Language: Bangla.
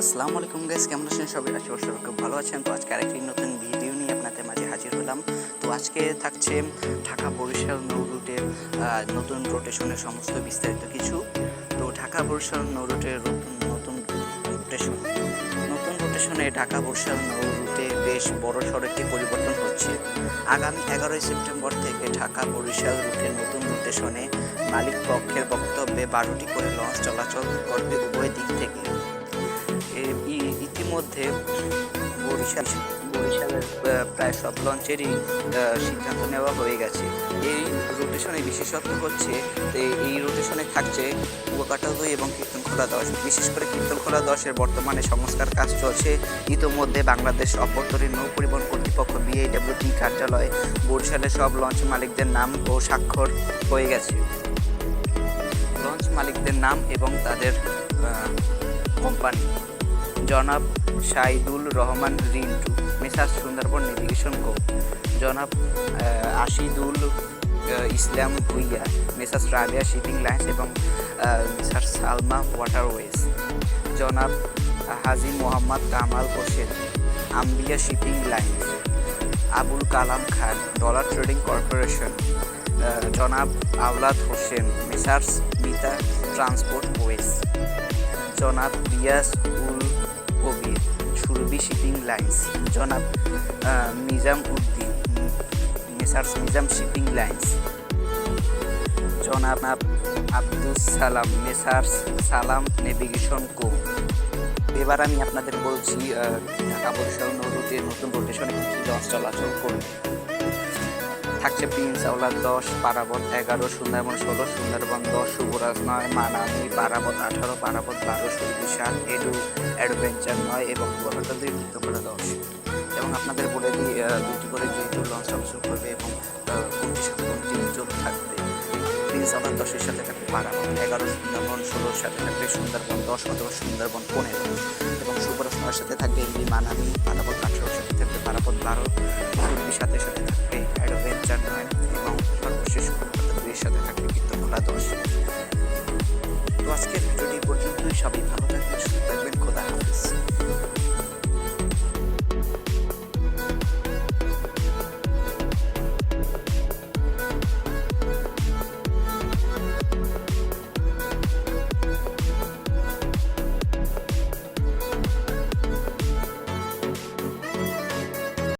আসসালামু আলাইকুম গাইস কেমন আছেন সবাই? আশা করি সবাই খুব ভালো আছেন। তো আজকে আরেকটি নতুন ভিডিও নিয়ে আপনাদের মাঝে হাজির হলাম। তো আজকে থাকছে ঢাকা বরিশাল নৌ রুটের নতুন রোটেশনের সমস্ত বিস্তারিত কিছু। তো ঢাকা বরিশাল নৌ রুটের নতুন রোটেশন নতুন রোটেশনে ঢাকা বরিশাল নৌ রুটে বেশ বড় সড়কটি পরিবর্তন হচ্ছে। আগামী এগারোই সেপ্টেম্বর থেকে ঢাকা বরিশাল রুটের নতুন রোটেশনে মালিক পক্ষের বক্তব্যে বারোটি করে লঞ্চ চলাচল করবে উভয় দিক থেকে। ইতিমধ্যে বরিশাল, বরিশালের প্রায় সব লঞ্চেরই সিদ্ধান্ত নেওয়া হয়ে গেছে। এই রোটেশনে বিশেষত্ব হচ্ছে এই রোটেশনে থাকছে কুয়াকাটা দুই এবং কীর্তনখোলা দশ। বিশেষ করে কীর্তনখোলা দশের বর্তমানে সংস্কার কাজ চলছে। ইতোমধ্যে বাংলাদেশ অভ্যন্তরীণ নৌ পরিবহন কর্তৃপক্ষ বিএডব্লিউটি কার্যালয়ে, বরিশালের সব লঞ্চ মালিকদের নাম ও স্বাক্ষর হয়ে গেছে। লঞ্চ মালিকদের নাম এবং তাদের কোম্পানি। জনাব Saidul Rahman Rintu messrs Sundarban navigation co জনাব Ashidul Islam Bhuiya, messrs Rabia shipping lines এবং মেসার সালমা ওয়াটারওয়েজ। জনাব হাজি Mohammad Kamal Hossain Ambia shipping lines. Abul Kalam Khan, dollar trading corporation. জনাব Awlad Hossain, messrs Mita transport ways জনাব রিয়াজ উল কবির সুরভি শিপিং লাইন্স, জনাব Nizam Uddin, messrs Nizam shipping lines, জনাব আব্দুল সালাম, মেসার্স সালাম নেভিগেশন কো। এবার আমি আপনাদের বলছি ঢাকা বরিশাল নদীতে নতুন রোটেশনে কী লঞ্চ চলাচল করবে। থাকছে প্রিন্স দশ, পারাবত এগারো, সুন্দরবন ষোলো, সুন্দরবন দশ, শুভরাজ নয় মানামি পারাবত আঠারো, পারাবত বারো সাত এডু, অ্যাডভেঞ্চার নয় এবং কলকাতা দুই বৃত্তকলা দশ। এবং আপনাদের বলে দিই দুটি করে যেহেতু লঞ্চ চলাচল করবে এবং যোগ থাকবে প্রিন্স দশের সাথে থাকবে পারাবত এগারো, সুন্দরবন ষোলোর সাথে থাকবে সুন্দরবন দশ অথবা সুন্দরবন পনেরো। এবং সুভরাজ নয়ের সাথে থাকবে এমবি মানামি পারাবত আঠারোর সাথে থাকবে পারাবত বারো শেষ করব সাথে থাকবে।